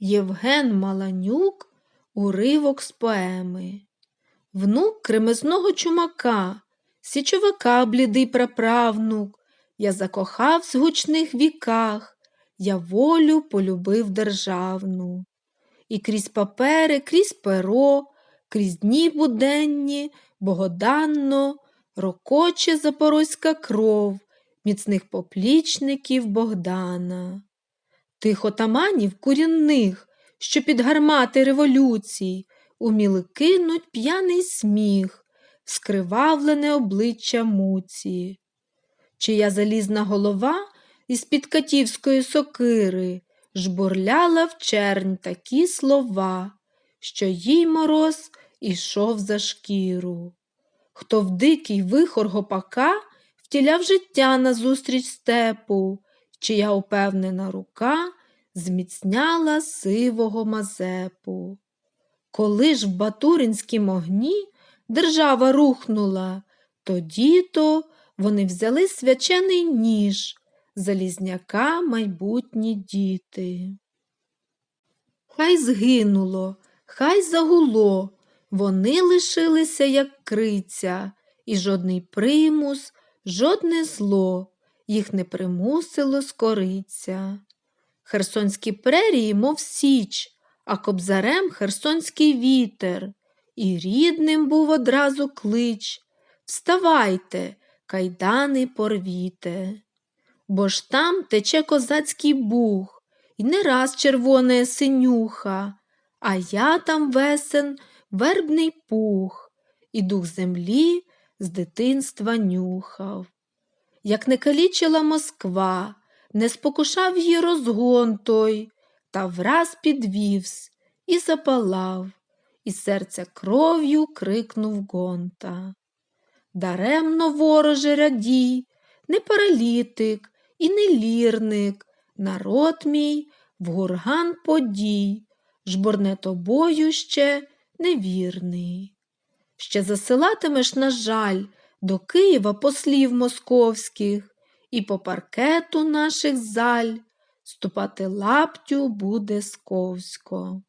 Євген Маланюк уривок з поеми. Внук кремезного чумака, січовика блідий праправнук, я закохав в гучних віках, я волю полюбив державну. І крізь папери, крізь перо, крізь дні буденні, богоданно, рокоче запорозька кров міцних поплічників Богдана. Тих отаманів курінних, що під гармати революцій уміли кинуть п'яний сміх, скривавлене обличчя муці. Чия залізна голова із під катівської сокири жбурляла в чернь такі слова, що їй мороз ішов за шкіру. Хто в дикий вихор гопака втіляв життя назустріч степу, чия упевнена рука зміцняла сивого Мазепу. Коли ж в Батуринськім огні держава рухнула, тоді то вони взяли свячений ніж, залізняка майбутні діти. Хай згинуло, хай загуло, вони лишилися, як криця, і жодний примус, жодне зло їх не примусило скориться. Херсонські прерії, мов січ, а кобзарем херсонський вітер, і рідним був одразу клич Вставайте, кайдани порвіте. Бо ж там тече козацький бух, і не раз червоне синюха, а я там весен вербний пух, і дух землі з дитинства нюхав. Як не калічила Москва, не спокушав її розгон той, та враз підвівсь і запалав, і серця кров'ю крикнув гонта. Даремно вороже радій, не паралітик і не лірник, народ мій в гурган подій, жбурне тобою ще невірний. Ще засилатимеш, на жаль, до Києва послів московських, і по паркету наших заль ступати лаптю буде сковсько.